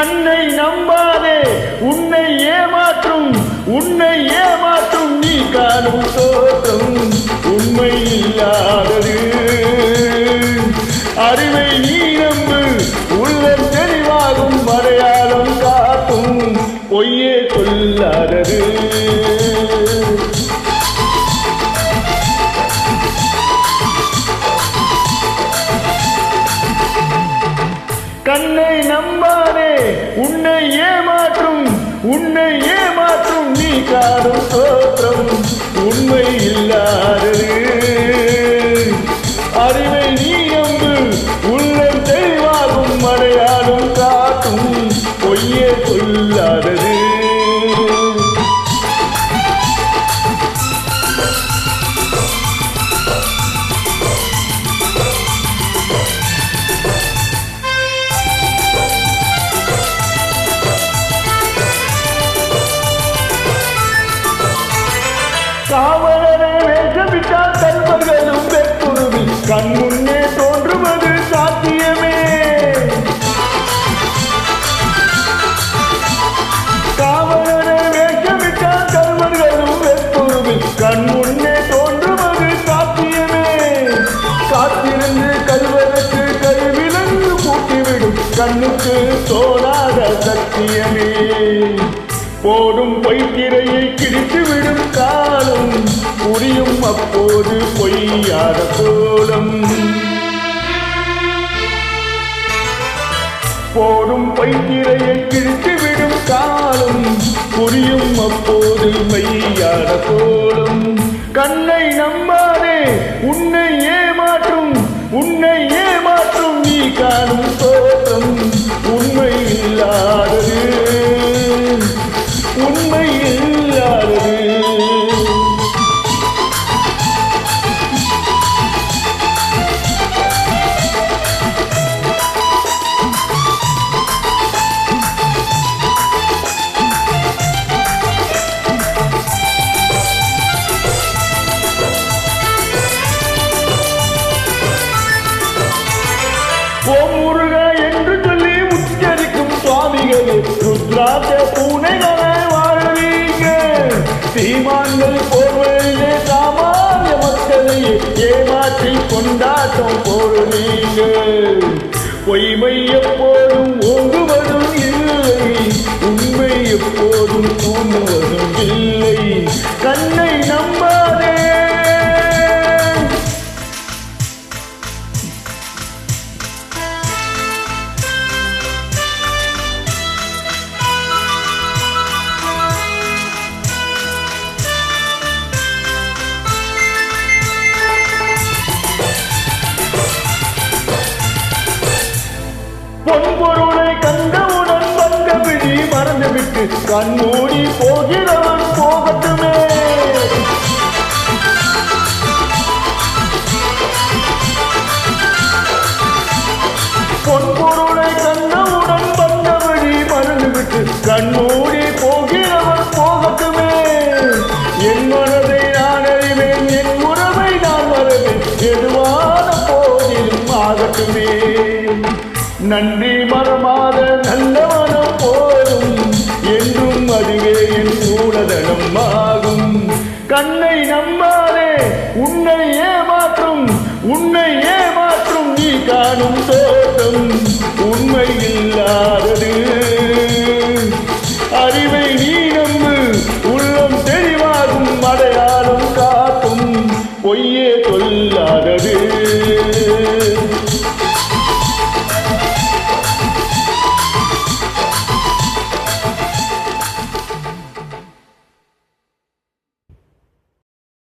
கண்ணை நம்பாதே உன்னை ஏமாற்றும் உன்னை ஏமாற்றும் நீ காணும் தோற்றம் உண்மை இல்லாதது அறிவை நீ நம்பு உள்ள தெளிவாகும் அடையாளம் காட்டும் பொய்யே கொல்லாதது கண்ணை நம்ப உன்னை ஏமாற்றும் உன்னை ஏமாற்றும் நீ. கண்ணுக்கு தோணாத சத்தியமே. போடும் பொய்த்திரையை கிழித்து விடும் காலம் புரியும் அப்போது பொய்யாத கோலம் போடும் பொய்த்திரையை கிழித்து விடும் காலம் புரியும் அப்போது மெய்யாத கோலம் கண்ணை நம்பாதே உன்னை காத்த பூனைகளை வாழ்வீங்க. சீமான்கள் போர்வையிலே சாமானிய மக்களை ஏமாற்றி கொண்டாட்டம் போடுவீங்க. பொய்மை எப்போதும் ஓங்குவதும் பொன்பொருளை கண்டவுடன் வந்த விழி மறந்துவிட்டு கண்மூடி போகிறவன் போகட்டுமே. பொன்பொருளை கண்டவுடன் வந்த விழி மறந்துவிட்டு கண்மூடி போகிறவன் போகட்டுமே. என் மனதை நான் அறிவேன் என் உறவை நான் மறவேன். எதுவான போதிலும் ஆகட்டுமே. நன்றி மறமாத நல்லவனம் போரும் என்றும் அதுவே என் மூலதனம் ஆகும். கண்ணை நம்பாதே உன்னை ஏமாற்றும் உன்னை ஏமாற்றும் நீ காணும் தோட்டம் உண்மை இல்லாதது அறிவை நீ நம்பு உள்ளம் தெளிவாகும் அடையாளம் காக்கும் பொய்யே கொல்லாது